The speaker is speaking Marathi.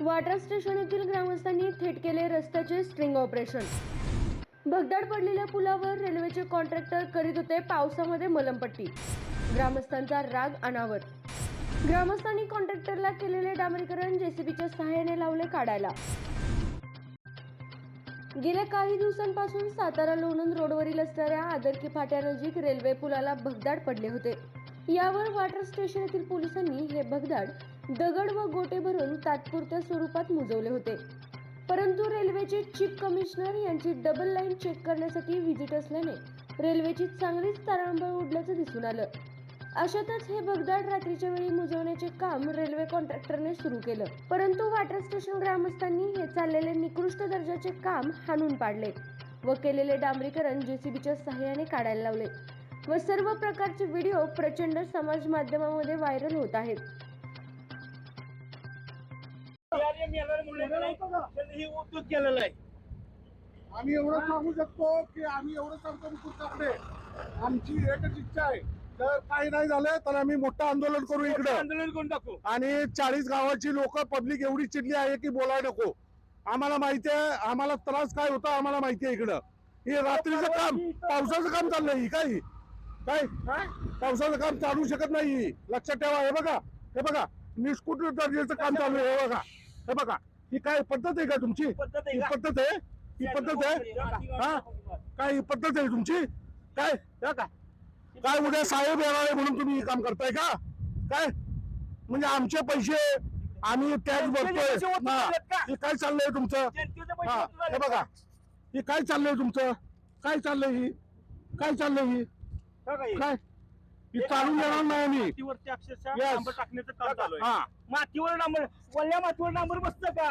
वाटर स्टेशन येथील ग्रामस्थांनी थेट केले रस्त्याचे स्ट्रिंग ऑपरेशन भगदाड पडलेल्या पुलावर रेल्वेचे कॉन्ट्रॅक्टर करीत होते पावसामध्ये मलमपट्टी. ग्रामस्थांचा राग अनावर. ग्रामस्थांनी कॉन्ट्रॅक्टरला केलेले डांबरीकरण जेसीबीच्या सहाय्याने लावले काढायला. गेल्या काही दिवसांपासून सातारा लोणंद रोडवरील असणाऱ्या आदरकी फाट्यानजीक रेल्वे पुलाला भगदाड पडले होते. यावर वॉटर स्टेशन येथील पोलिसांनी हे भगदाड दगड व गोटे भरून तात्पुरत्या स्वरूपात मुजवले होते. परंतु रेल्वेचे चीफ कमिशनर यांची डबल लाईन चेक करण्यासाठी व्हिजिट असल्याने रेल्वेची चांगलीच तारांबळ उडल्याचं दिसून आलं. अशातच हे भगदाड रात्रीच्या वेळी मुजवण्याचे काम रेल्वे कॉन्ट्रॅक्टरने सुरू केलं. परंतु वॉटर स्टेशन ग्रामस्थांनी हे चाललेले निकृष्ट दर्जाचे काम हाणून पाडले व केलेले डांबरीकरण जेसीबीच्या सहाय्याने काढायला लावले. व सर्व प्रकारचे व्हिडिओ प्रचंड समाज माध्यमामध्ये व्हायरल होत आहेत. हे उद्योग केलेला आहे. आम्ही एवढं सांगू शकतो की आम्ही एवढं सांगतो पुढच्याकडे आमची एकच इच्छा आहे. जर काही नाही झालं तर आम्ही मोठं आंदोलन करू इकडे. आंदोलन करून टाकू. आणि चाळीस गावाची लोक पब्लिक एवढी चिडली आहे की बोलायला नको. आम्हाला माहिती आहे आम्हाला त्रास काय होता आम्हाला माहिती आहे इकडं. हे रात्रीचं काम पावसाचं काम चाललंय ही काय? पावसाचं काम चालू शकत नाही. लक्षात ठेवा. हे बघा. हे बघा. निष्कुट दर्जाचं काम चालू आहे. हे बघा. हे बघा. ही काय पद्धत आहे का तुमची? पद्धत आहे ही? पद्धत आहे? ही पद्धत आहे? हा? काय ही पद्धत आहे तुमची? काय? काय उद्या साहेब येणार आहे म्हणून तुम्ही हे काम करताय का? काय? म्हणजे आमचे पैसे आम्ही टॅक्स भरतोय. हा. हे काय चाललंय तुमचं? हा. हे बघा. हे काय चाललंय तुमचं? काय चाललंय ही? काय चाललंय हे? काय? चालून येणार नाही आम्ही. मातीवरती अक्षरशः Yes. डांबर टाकण्याचं काम चालू हा. मातीवर डांबर वल्ल्या मातीवर डांबर बसतं का?